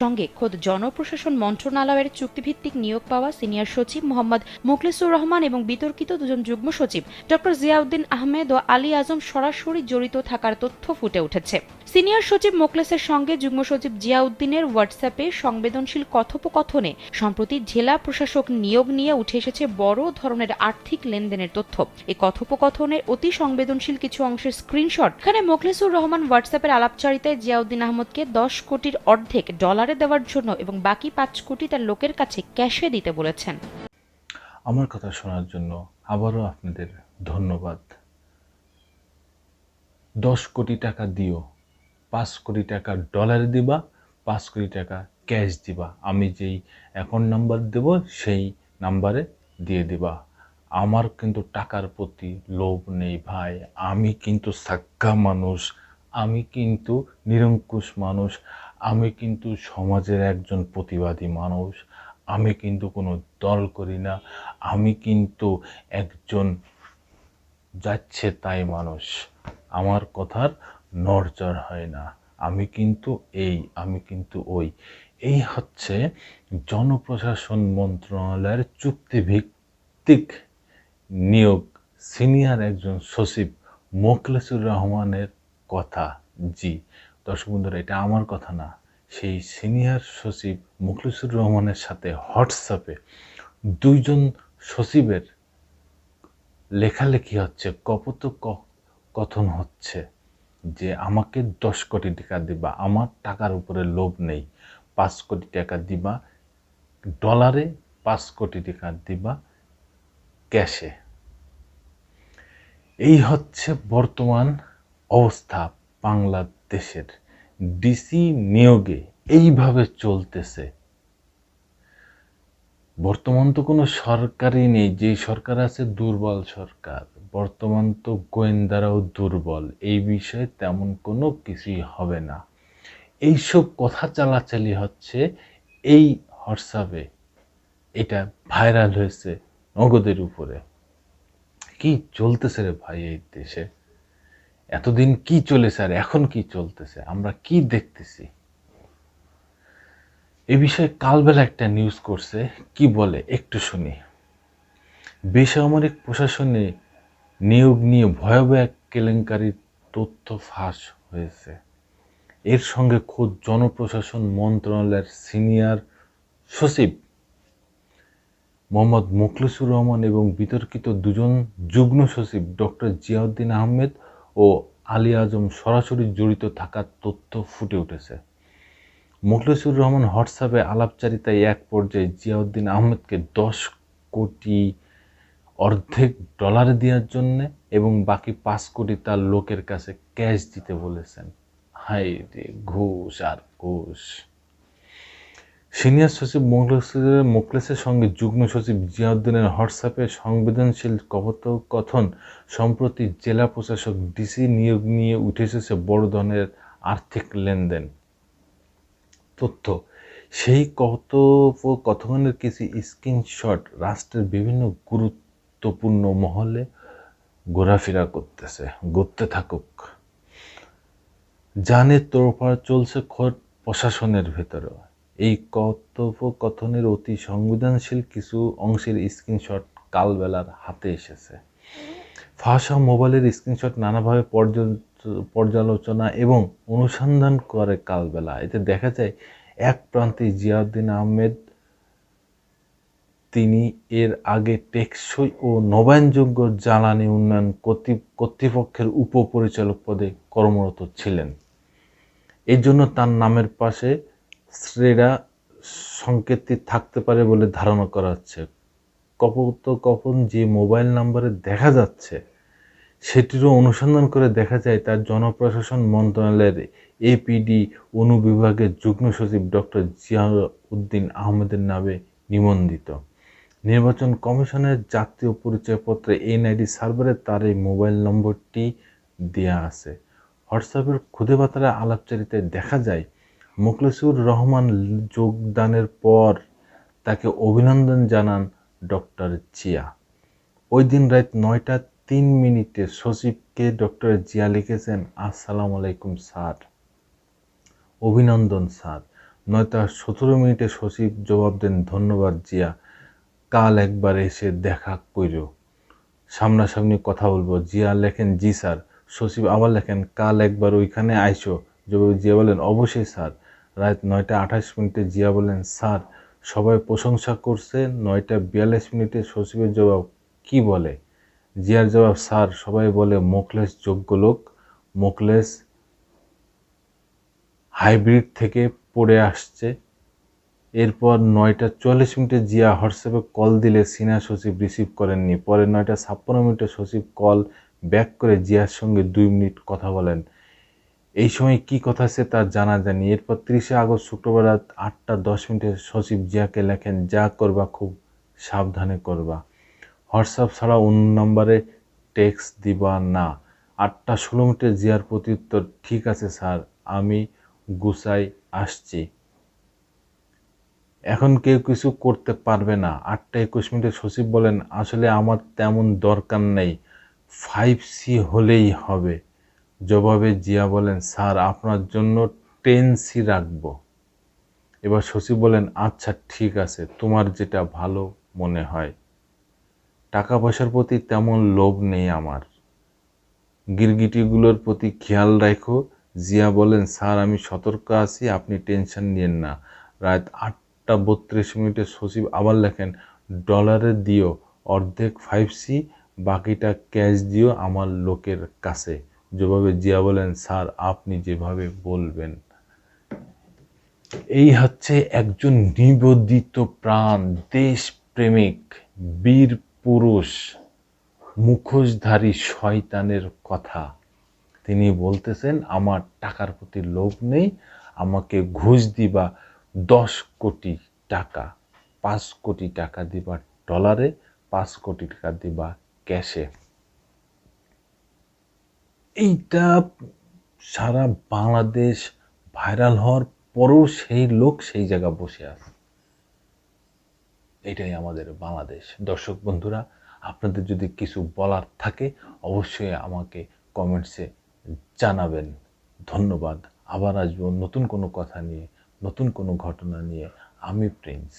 সঙ্গে খোদ জনপ্রশাসন মন্ত্রণালয়ের চুক্তিভিত্তিক নিয়োগ পাওয়া সিনিয়র সচিব মোহাম্মদ মুখলিসুর রহমান এবং বিতর্কিত দুজন যুগ্ম সচিব ডক্টর জিয়াউদ্দিন আহমেদ ও আলী আজম সরাসরি জড়িত থাকার তথ্য ফুটে উঠেছে। সিনিয়র সচিব মোকলেসের সঙ্গে যুগ্ম সচিব জিয়াউদ্দিনের হোয়াটসঅ্যাপে সংবেদনশীল কথোপকথনে সম্প্রতি জেলা প্রশাসক নিয়োগ নিয়ে উঠে এসেছে বড় ধরনের আর্থিক লেনদেনের তথ্য। এই কথোপকথনের অতি সংবেদনশীল কিছু অংশের স্ক্রিনশট। এখানে মোখলেসুর রহমান হোয়াটসঅ্যাপের আলাপচারিতায় জিয়াউদ্দিন আহমদকে দশ কোটির অর্ধেক ডলারে দেওয়ার জন্য এবং বাকি পাঁচ কোটি তার লোকের কাছে ক্যাশে দিতে বলেছেন। আমার কথা শোনার জন্য আবারও আপনাদের ধন্যবাদ। দশ কোটি টাকা দিও পাঁচ কোটি টাকা ডলারে দিবা, পাঁচ কোটি টাকা ক্যাশ দিবা। আমি যেই অ্যাকাউন্ট নাম্বার দেব, সেই নাম্বারে দিয়ে দিবা। আমার কিন্তু টাকার প্রতি লোভ নেই ভাই। আমি কিন্তু সাক্কা মানুষ। আমি কিন্তু নিরঙ্কুশ মানুষ। আমি কিন্তু সমাজের একজন প্রতিবাদী মানুষ। আমি কিন্তু কোনো দল করি না। আমি কিন্তু একজন যাচ্ছে তাই মানুষ। আমার কথার নড়চড় হয় না। আমি কিন্তু এই, আমি কিন্তু ওই। এই হচ্ছে জনপ্রশাসন মন্ত্রণালয়ের চুক্তিভিত্তিক নিয়োগ। সিনিয়র একজন সচিব মোখলেসুর রহমানের কথা। জি, দর্শক বন্ধুরা, এটা আমার কথা না। সেই সিনিয়র সচিব মুখলিসুর রহমানের সাথে হোয়াটসঅ্যাপে দুইজন সচিবের লেখালেখি হচ্ছে কপত কথন হচ্ছে। যে আমাকে দশ কোটি টাকা দিবা, আমার টাকার উপরে লোভ নেই, পাঁচ কোটি টাকা দিবা, ডলারে পাঁচ কোটি টাকা দিবা ক্যাশে। এই হচ্ছে বর্তমান অবস্থা বাংলাদেশের। ডিসি নিয়োগে এইভাবে চলতেছে। বর্তমান তো কোনো সরকারই নেই, যে সরকার আছে দুর্বল সরকার। বর্তমান তো গোয়েন্দারাও দুর্বল, এই বিষয়ে তেমন কোনো কিছুই হবে না। এইসব কথা চালাচালি হচ্ছে এই হোয়াটসঅ্যাপে এটা ভাইরাল হয়েছে নগদের উপরে। কি চলতেছে রে ভাই এই দেশে? এতদিন কি চলেছে আর এখন কি চলতেছে? আমরা কি দেখতেছি? এ বিষয়ে কালবেলা একটা নিউজ করছে, কি বলে একটু শুনি। বেসামরিক প্রশাসনে নিয়োগ নিয়ে ভয়াবহ এক কেলেঙ্কারির তথ্য ফাঁস হয়েছে। এর সঙ্গে খোদ জনপ্রশাসন মন্ত্রণালয়ের সিনিয়র সচিব মোহাম্মদ মুখলিসুর রহমান এবং বিতর্কিত দুজন যুগ্ম সচিব ডক্টর জিয়াউদ্দিন আহমেদ ও আলী আজম সরাসরি জড়িত থাকার তথ্য ফুটে উঠেছে। মুখলিসুর রহমান হোয়াটসঅ্যাপে আলাপচারিতায় এক পর্যায়ে জিয়াউদ্দিন আহমেদকে দশ কোটি অর্ধেক ডলার দেওয়ার জন্য এবং বাকি পাঁচ কোটি তার লোকের কাছে ক্যাশ দিতে বলেছেন। হাই রে, ঘুষ আর ঘুষ। সিনিয়র সচিব মোখলেসের সঙ্গে যুগ্ম সচিব জিয়াউদ্দিনের হোয়াটসঅ্যাপে সংবেদনশীল কথন সম্প্রতি জেলা প্রশাসক ডিসি নিয়োগ নিয়ে উঠে এসেছে বড় ধরনের আর্থিক লেনদেন। তথ্য, সেই কথোপকথনের কিছু স্ক্রিনশট রাষ্ট্রের বিভিন্ন গুরুত্বপূর্ণ মহলে ঘোরাফেরা করতেছে, ঘুরতে থাকুক। জানে তোরপাড় চলছে খোদ প্রশাসনের ভেতরেও এই কথোপকথনের অতি সংবেদনশীল কিছু অংশের স্ক্রিনশট কালবেলার হাতে এসেছে। ফাঁসা মোবাইলের স্ক্রিনশট নানাভাবে পর্যালোচনা এবং অনুসন্ধান করে কালবেলা। এতে দেখা যায়, এক প্রান্তে জিয়াউদ্দিন আহমেদ তিনি এর আগে টেকসই ও নবায়নযোগ্য জ্বালানি উন্নয়ন কর্তৃপক্ষের উপপরিচালক পদে কর্মরত ছিলেন। এর জন্য তার নামের পাশে শ্রেণা সংকেতটি থাকতে পারে বলে ধারণা করা হচ্ছে। কপত কখন যে মোবাইল নাম্বারে দেখা যাচ্ছে, সেটিরও অনুসন্ধান করে দেখা যায় তার জনপ্রশাসন মন্ত্রণালয়ের এপিডি অনুবিভাগের যুগ্ম সচিব ডক্টর জিয়াউদ্দিন আহমেদের নামে নিবন্ধিত। নির্বাচন কমিশনের জাতীয় পরিচয়পত্রে এনআইডি সার্ভারে তার এই মোবাইল নম্বরটি দেয়া আছে। হোয়াটসঅ্যাপের খুদে বার্তার আলাপচারিতে দেখা যায়, মুখলিসুর রহমান যোগদানের পর তাকে অভিনন্দন জানান ডক্টর জিয়া। ওই দিন রাত নয়টা তিন মিনিটে সচিবকে ডক্টর জিয়া লিখেছেন, আসসালামু আলাইকুম স্যার। অভিনন্দন স্যার। নয়তো সতেরো মিনিটে সচিব জবাব দেন, ধন্যবাদ জিয়া। কাল একবার এসে দেখা কইরো। সামনাসামনি কথা বলব। জিয়া লেখেন, জি স্যার। সচিব আবার লেখেন, কাল একবার ওইখানে আইসো। জবাবে জিয়া বলেন, অবশ্যই স্যার। রাত নয়টা আঠাশ মিনিটে জিয়া বলেন, স্যার, সবাই প্রশংসা করছে। নয়টা বিয়াল্লিশ মিনিটে সচিবের জবাব, কি বলে? জিয়ার জবাব, স্যার, সবাই বলে মোকলেস যোগ্য লোক। মোকলেস হাইব্রিড থেকে পড়ে আসছে। এরপর নয়টা চল্লিশ মিনিটে জিয়া হোয়াটসঅ্যাপে কল দিলে সিনা সচিব রিসিভ করেননি। পরে নয়টা ছাপ্পান্ন মিনিটে সচিব কল ব্যাক করে জিয়ার সঙ্গে দুই মিনিট কথা বলেন। এই সময় কি কথা আছে তার জানা যায়নি। এরপর তিরিশে আগস্ট শুক্রবার রাত আটটা দশ মিনিটে সচিব জিয়াকে লেখেন, যা করবা খুব সাবধানে করবা। হোয়াটসঅ্যাপ ছাড়া অন্য নম্বরে টেক্সট দিবা না। আটটা ষোলো মিনিটে জিয়ার প্রত্যুত্তর, ঠিক আছে স্যার, আমি গুছাই আসছি। এখন কেউ কিছু করতে পারবে না। আটটা একুশ মিনিটে সচিব বলেন, আসলে আমার তেমন দরকার নেই। ফাইভ সি হলেই হবে। জবাবে জিয়া বলেন, স্যার, আপনার জন্য টেন সি রাখব। এবার সচিব বলেন আচ্ছা ঠিক আছে, তোমার যেটা ভালো মনে হয়। টাকা পয়সার প্রতি তেমন লোভ নেই আমার। গিরগিটিগুলোর প্রতি খেয়াল রাখো। জিয়া বলেন, স্যার, আমি সতর্ক আছি, আপনি টেনশন নিয়েন না। রাত আটটা বত্রিশ মিনিটে সচিব আবার লেখেন, ডলারে দিও, অর্ধেক ফাইভ সি বাকিটা ক্যাশ দিও আমার লোকের কাছে। যেভাবে জিয়া বলেন, স্যার, আপনি যেভাবে বলবেন। এই হচ্ছে একজন নিবেদিত প্রাণ, দেশপ্রেমিক, বীর পুরুষ, মুখোশধারী শয়তানের কথা। তিনি বলতেছেন, আমার টাকার প্রতি লোভ নেই, আমাকে ঘুষ দিবা দশ কোটি টাকা, পাঁচ কোটি টাকা দিবা ডলারে পাঁচ কোটি টাকা দিবা ক্যাশে এইটা সারা বাংলাদেশ ভাইরাল হওয়ার পরেও সেই লোক সেই জায়গা বসে আছে। এটাই আমাদের বাংলাদেশ। দর্শক বন্ধুরা, আপনাদের যদি কিছু বলার থাকে, অবশ্যই আমাকে কমেন্টসে জানাবেন। ধন্যবাদ। আবার আসব নতুন কোনো কথা নিয়ে। নতুন কোনো ঘটনা নিয়ে আমি প্রিন্স।